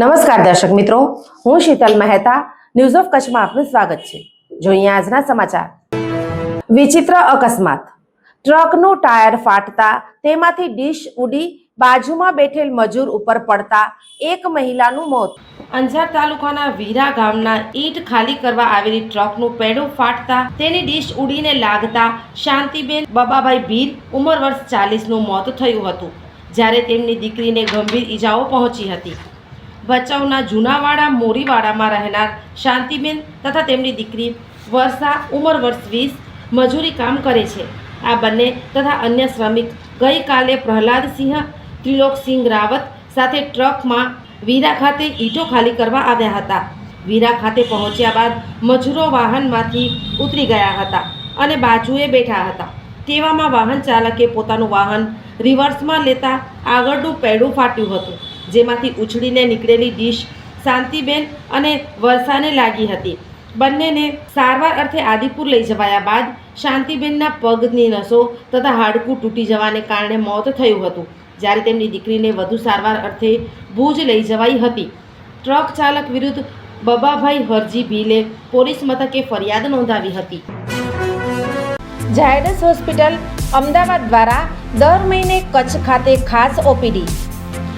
નમસ્કાર દર્શક મિત્રો, હું શીતલ મહેતા ન્યૂઝ ઓફ કચ્છમાં આપનું સ્વાગત છે. જોઈએ આજના સમાચાર. વિચિત્ર અકસ્માત. ટ્રકનું ટાયર ફાટતા, તેમાંથી ડીશ ઉડી, બાજુમાં બેઠેલ મજૂર ઉપર પડતા એક મહિલાનું મોત. અંજાર તાલુકાના વીરા ગામના ઈંટ ખાલી કરવા આવેલી ટ્રકનું પેડું ફાટતા, તેની ડીશ ઉડીને લાગતા શાંતિબેન બબાભાઈ ભીર ઉંમર વર્ષ ચાલીસનું મોત થયું હતું, જ્યારે તેમની દીકરીને ગંભીર ઈજાઓ પહોંચી હતી. ભચાઉના જૂનાવાડા મોરીવાડામાં રહેનાર શાંતિબેન તથા તેમની દીકરી વર્ષા ઉંમર વર્ષ વીસ મજૂરી કામ કરે છે. આ બંને તથા અન્ય શ્રમિક ગઈકાલે પ્રહલાદસિંહ ત્રિલોકસિંહ રાવત સાથે ટ્રકમાં વીરા ખાતે ઈંટો ખાલી કરવા આવ્યા હતા. વીરા ખાતે પહોંચ્યા બાદ મજૂરો વાહનમાંથી ઉતરી ગયા હતા અને બાજુએ બેઠા હતા. તેવામાં વાહન ચાલકે પોતાનું વાહન રિવર્સમાં લેતા આગળનું પૈડું ફાટ્યું હતું. જેમાંથી ઉછળીને નીકળેલી ડીશ શાંતિબેન અને વર્ષાને લાગી હતી. બંનેને સારવાર અર્થે આદિપુર લઈ જવાયા બાદ શાંતિબેનના પગની નસો તથા હાડકું તૂટી જવાને કારણે મોત થયું હતું. જ્યારે તેમની દીકરીને વધુ સારવાર અર્થે ભુજ લઈ જવાઈ હતી. ટ્રક ચાલક વિરુદ્ધ બબાભાઈ હરજી ભીલે પોલીસ મથકે ફરિયાદ નોંધાવી હતી. ઝાયડસ હોસ્પિટલ અમદાવાદ દ્વારા દર મહિને કચ્છ ખાતે ખાસ OPD.